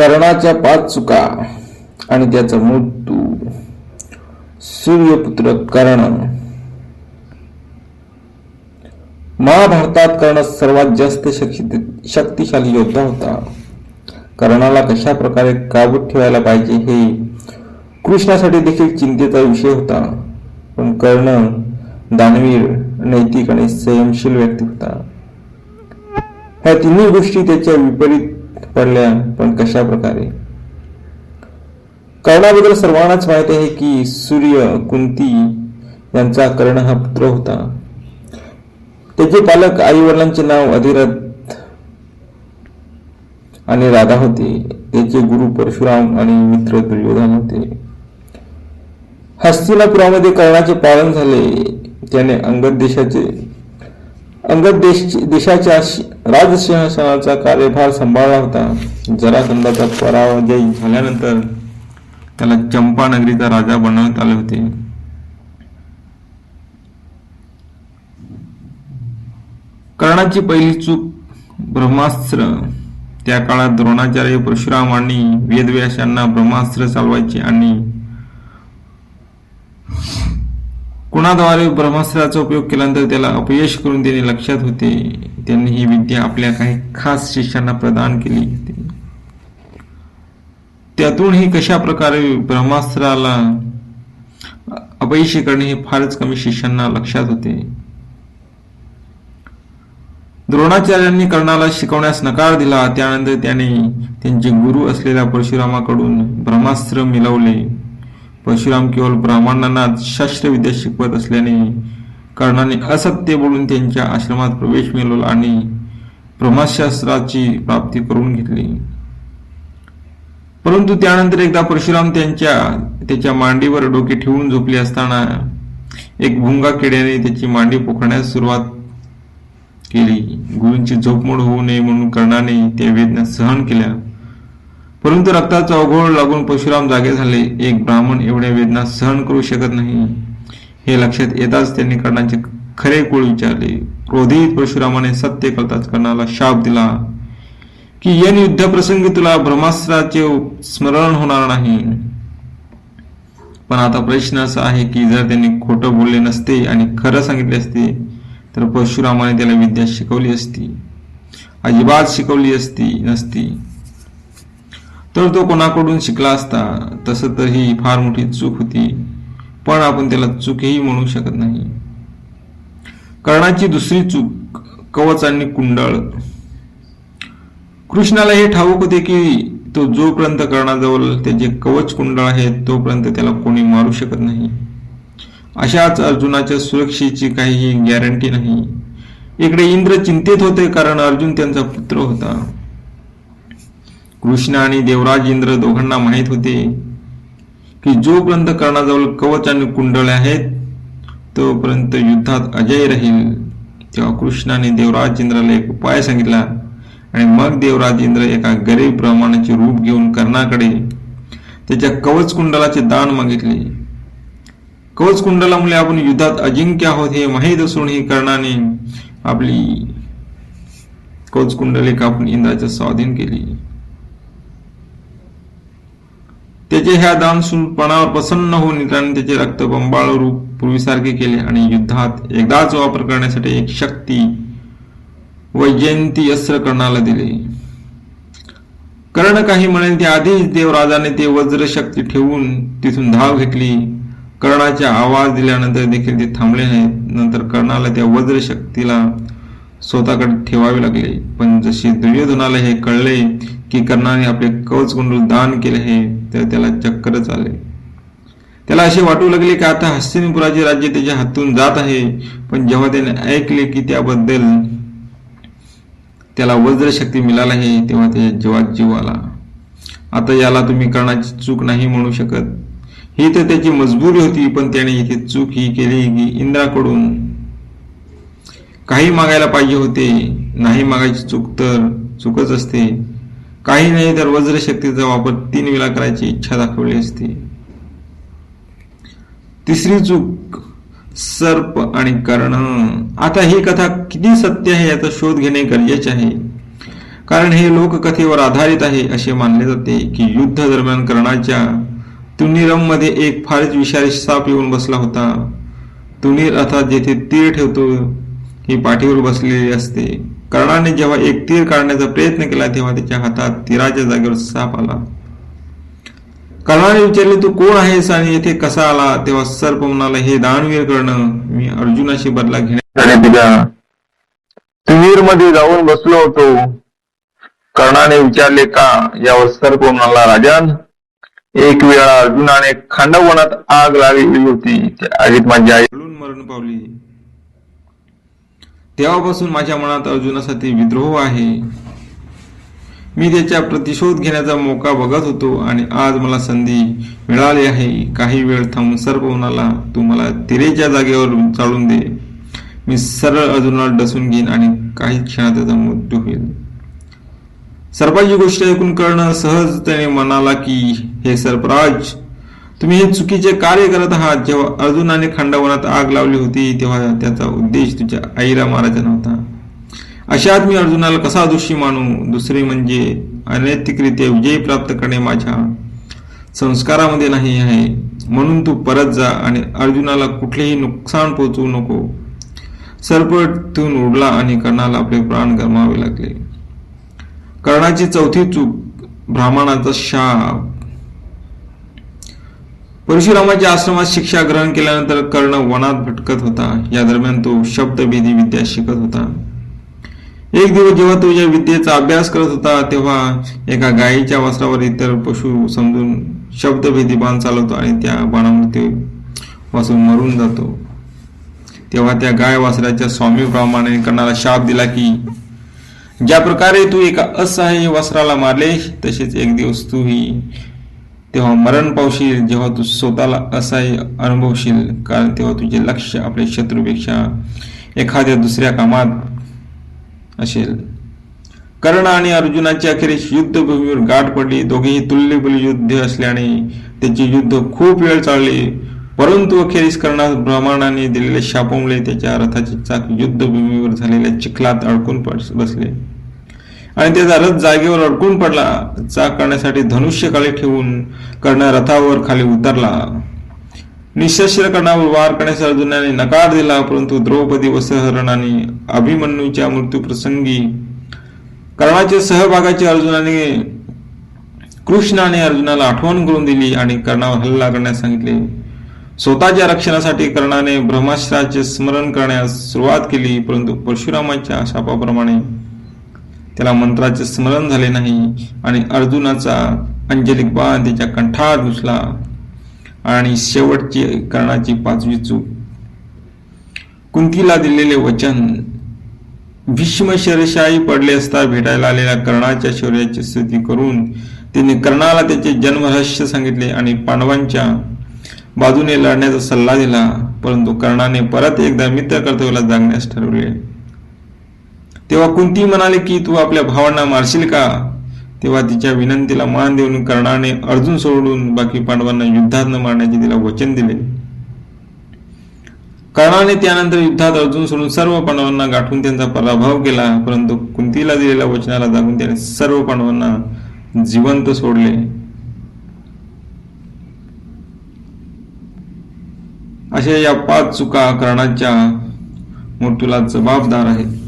कर्णाच्या पाच चुका आणि त्याचा मृत्यू. सूर्यपुत्र कर्ण. महाभारतात कर्ण सर्वात जास्त शक्तिशाली योद्धा होता. कर्णाला कशा प्रकारे काबूत ठेवायला पाहिजे हे कृष्णासाठी देखील चिंतेचा विषय होता. पण कर्ण दानवीर नैतिक आणि संयमशील व्यक्ती होता. ह्या तिन्ही गोष्टी त्याच्या विपरीत पडल्या पण कशा प्रकारे? कर्णाबद्दल सर्वांनाच माहीत आहे की सूर्य कुंती यांचा कर्ण हा पुत्र होता. त्याचे पालक आई वडिलांचे नाव अधिरथ आणि राधा होते. त्याचे गुरु परशुराम आणि मित्र दुर्योधन होते. हस्तिनापुरामध्ये कर्णाचे पालन झाले. त्याने अंगद देशाचे अंगद देश देशाच्या राजसिंहासनाचा कार्यभार सांभाळला होता. जरासंधाचा पराजय झाल्यानंतर त्याला चंपानगरीचा राजा बनवण्यात आले होते. कर्णाची पहिली चूक ब्रह्मास्त्र. त्या काळात द्रोणाचार्य परशुरामांनी वेदव्यासांना ब्रह्मास्त्र चालवायचे आणि कुणाद्वारे ब्रह्मास्त्राचा उपयोग केल्यानंतर त्याला अपयश करून देणे लक्षात होते त्यांनी ही विद्या आपल्या काही खास शिष्यांना प्रदान केली होती. त्यातूनही कशा प्रकारे ब्रह्मास्त्राला अपयशी करणे हे फारच कमी शिष्यांना लक्षात होते. द्रोणाचार्यांनी कर्णाला शिकवण्यास नकार दिला त्यानंतर त्याने त्यांचे गुरु असलेल्या परशुरामाकडून ब्रह्मास्त्र मिळवले. परशुराम केवळ ब्राह्मणांना शस्त्रविद्या शिकवत असल्याने कर्णाने असत्य बोलून त्यांच्या आश्रमात प्रवेश मिळवला आणि ब्रह्मशास्त्राची प्राप्ती करून घेतली. परंतु त्यानंतर एकदा परशुराम त्यांच्या त्याच्या मांडीवर डोके ठेवून झोपले असताना एक भुंगा किड्याने त्याची मांडी पोखण्यास सुरुवात केली. गुरूंची झोपमोड होऊ नये म्हणून कर्णाने त्या वेदना सहन केल्या. परंतु रक्ताचा अवघोळ लागून परशुराम जागे झाले. एक ब्राह्मण एवढ्या वेदना सहन करू शकत नाही. हे लक्षात येताच त्यांनी कर्णाचे खरे कुळ विचारले. क्रोधित परशुरामाने सत्य करताच कर्णाला शाप दिला की यन युद्धप्रसंगी तुला ब्रह्मास्त्राचे स्मरण होणार नाही. पण आता प्रश्न असा आहे की जर त्यांनी खोटं बोलले नसते आणि खरं सांगितले असते तर परशुरामाने त्याला विद्या शिकवली असती. अजिबात शिकवली असती नसती. तर तो कोणाकडून शिकला असता तसं तर ही फार मोठी चूक होती. पण आपण त्याला चूकही म्हणू शकत नाही. कर्णाची दुसरी चूक कवच आणि कुंडळ. कृष्णाला हे ठाऊक होते की तो जोपर्यंत कर्णाजवळ त्याचे कवच कुंडळ आहे तोपर्यंत त्याला कोणी मारू शकत नाही. अशाच अर्जुनाच्या सुरक्षेची काहीही गॅरंटी नाही. इकडे इंद्र चिंतित होते कारण अर्जुन त्यांचा पुत्र होता. कृष्ण आणि देवराज इंद्र दोघांना माहीत होते की जोपर्यंत कर्णाजवळ कवच आणि कुंडळ आहेत तोपर्यंत युद्धात अजय राहील. तेव्हा कृष्णाने देवराज इंद्राला एक उपाय सांगितला आणि मग देवराज इंद्र एका गरीब ब्राह्मणाचे रूप घेऊन कर्णाकडे त्याच्या कवच कुंडलाचे दान मागितले. कवच कुंडलामुळे आपण युद्धात अजिंक्य आहोत हे माहीत असूनही कर्णाने आपली कवच कुंडले कापून इंद्राच्या स्वाधीन केली. त्याचे ह्या दान दानशूरपणावर प्रसन्न होऊन इंद्राने त्याचे रक्त बंबाळ रूप पूर्वीसारखे केले आणि युद्धात एकदाच वापर करण्यासाठी एक शक्ती वैजयंती अस्त्र कर्णाला दिले. कर्ण काही म्हणे त्या आधीच देवराजाने ते वज्र शक्ती ठेवून तिथून धाव घेतली. कर्णाच्या आवाज दिल्यानंतर देखील ते थांबले नाहीत. नंतर कर्णाला त्या वज्र शक्तीला स्वतःकडे ठेवावे लागले. पण जसे दुर्योधनाला हे कळले की कर्णाने आपले कवच कुंडूल दान केले आहे तर त्याला चक्करच आले त्याला असे वाटू लागले की आता हस्तिनपुराचे राज्य त्याच्या हातून जात आहे पण जेव्हा त्याने ऐकले की त्याबद्दल त्याला वज्रशक्ती मिळाला आहे तेव्हा त्याच्या जीवात जीव आला. आता याला तुम्ही कर्णाची चूक नाही म्हणू शकत. ही तर त्याची मजबुरी होती पण त्याने इथे चूक ही केली की इंद्राकडून काही मागायला पाहिजे होते नाही मागायची चूक तर चूकच असते. काही नाही तर वज्रशक्तीचा वापर तीन वेळा करायची इच्छा दाखवली असते. तिसरी चूक सर्प आणि कर्ण. आता ही कथा किती सत्य आहे याचा शोध घेणे गरजेचे आहे. कारण हे लोककथेवर आधारित आहे असे मानले जाते की युद्ध दरम्यान कर्णाच्या तुनीरममध्ये एक फारच विषारी साप येऊन बसला होता. तुनीर अर्थात जेथे तीर ठेवतो ही पाठीवर बसलेली असते. कर्णाने जेव्हा एक तीर काढण्याचा प्रयत्न केला तेव्हा त्याच्या हातात तीराच्या जागेवर साप आला. कर्णाने विचारले तू कोण आहेस आणि येथे कसा आला? तेव्हा सर्प म्हणाला हे दानवीर कर्ण मी अर्जुनाशी बदला घेण्यासाठी आणि दिला तुवीरमध्ये जाऊन बसलो होतो. कर्णाने विचारले का? यावर सर्प म्हणाला राजन एक वेळा अर्जुनाने खांडवनात आग लागलेली होती. त्या आगीत माझी आई मरण पावली. तेव्हापासून माझ्या मनात अर्जुनासाठी विद्रोह आहे. मी त्याच्या प्रतिशोध घेण्याचा मोका बघत होतो आणि आज मला संधी मिळाली आहे. काही वेळ थांबून सर्प म्हणाला तू मला तिरेच्या जागेवर चालून दे. मी सरळ अर्जुनाला डसून घेईन आणि काही क्षणात त्याचा मृत्यू होईल. सर्पाची गोष्ट ऐकून कर्ण सहजतेने म्हणाला की हे सर्पराज तुम्ही हे चुकीचे कार्य करत आहात. जेव्हा अर्जुनाने खंडवनात आग लावली होती तेव्हा त्याचा उद्देश तुझ्या आईला मारायचा नव्हता. अशात मी अर्जुनाला कसा दोषी मानू? दुसरे म्हणजे अनैतिकरित्या विजय प्राप्त करणे माझ्या संस्कारामध्ये नाही आहे. म्हणून तू परत जा आणि अर्जुनाला कुठलेही नुकसान पोहोचवू नको. सरपटून उडला आणि कर्णाला आपले प्राण गमावे लागले. कर्णाची चौथी चूक ब्राह्मणाचा शाप. परशुरामाच्या आश्रमात शिक्षा ग्रहण केल्यानंतर कर्ण वनात भटकत होता. या दरम्यान तो शब्दभेदी विद्या शिकत होता. एक दिवस जेव्हा तो या विद्येचा अभ्यास करत होता तेव्हा एका गायीच्या वस्त्रावर इतर पशु समजून शब्दभेदी बाण चालवतो आणि त्या बाणामध्ये वाचून मरून जातो. तेव्हा त्या गाय वासराच्या स्वामी ब्राह्मणाने कर्णाला शाप दिला की ज्या प्रकारे तू एका असहाय्य वस्त्राला मारले तसेच एक दिवस तूही तेव्हा मरण पावशील जेव्हा तू स्वतःला असहाय्य अनुभवशील कारण तेव्हा तुझे लक्ष आपल्या शत्रूपेक्षा एखाद्या दुसऱ्या कामात असेल. कर्ण आणि अर्जुनाच्या अखेरीस युद्धभूमीवर गाठ पडली. दोघेही तुल्यबल युद्ध असल्याने त्याचे युद्ध खूप वेळ चालले. परंतु अखेरीस कर्णास ब्राह्मणाने दिलेल्या शापामुळे त्याच्या रथाचे चाक युद्धभूमीवर झालेल्या चिखलात अडकून पड- बसले. आणि त्याचा रथ जागेवर अडकून पडला. चाक करण्यासाठी धनुष्य काळी ठेवून कर्ण रथावर खाली उतरला. निशस्त्र कर्णावर वार करण्यास अर्जुनाने नकार दिला परंतु द्रौपदी व सहरणाने अभिमन्यूच्या मृत्यू प्रसंगी कर्णाच्या सहभागाची अर्जुनाने कृष्णाने अर्जुनाला आठवण करून दिली आणि कर्णावर हल्ला करण्यास सांगितले. स्वतःच्या रक्षणासाठी कर्णाने ब्रह्मास्त्राचे स्मरण करण्यास सुरुवात केली परंतु परशुरामाच्या शापाप्रमाणे त्याला मंत्राचे स्मरण झाले नाही आणि अर्जुनाचा अंजलिक बाण त्याच्या कंठात घुसला आणि शेवटची कर्णाची पाचवी चूक. कुंतीला दिलेले वचन भीष्म शरशाही पडले असता भेटायला आलेल्या कर्णाच्या शौर्याची स्तुती करून तिने कर्णाला त्याचे जन्मरहस्य सांगितले आणि पांडवांच्या बाजूने लढण्याचा सल्ला दिला परंतु कर्णाने परत एकदा मित्र कर्तव्याला जागण्यास ठरवले. तेव्हा कुंती म्हणाले की तू आपल्या भावांना मारशील का? तेव्हा तिच्या विनंतीला मान देऊन कर्णाने अर्जुन सोडून बाकी पांडवांना युद्धात न मारण्याचे तिला वचन दिले. कर्णाने त्यानंतर युद्धात अर्जुन सोडून सर्व पांडवांना गाठून त्यांचा पराभव केला परंतु कुंतीला दिलेल्या वचनाला जागून त्याने सर्व पांडवांना जिवंत सोडले. अशा या पाच चुका कर्णाच्या मृत्यूला जबाबदार आहेत.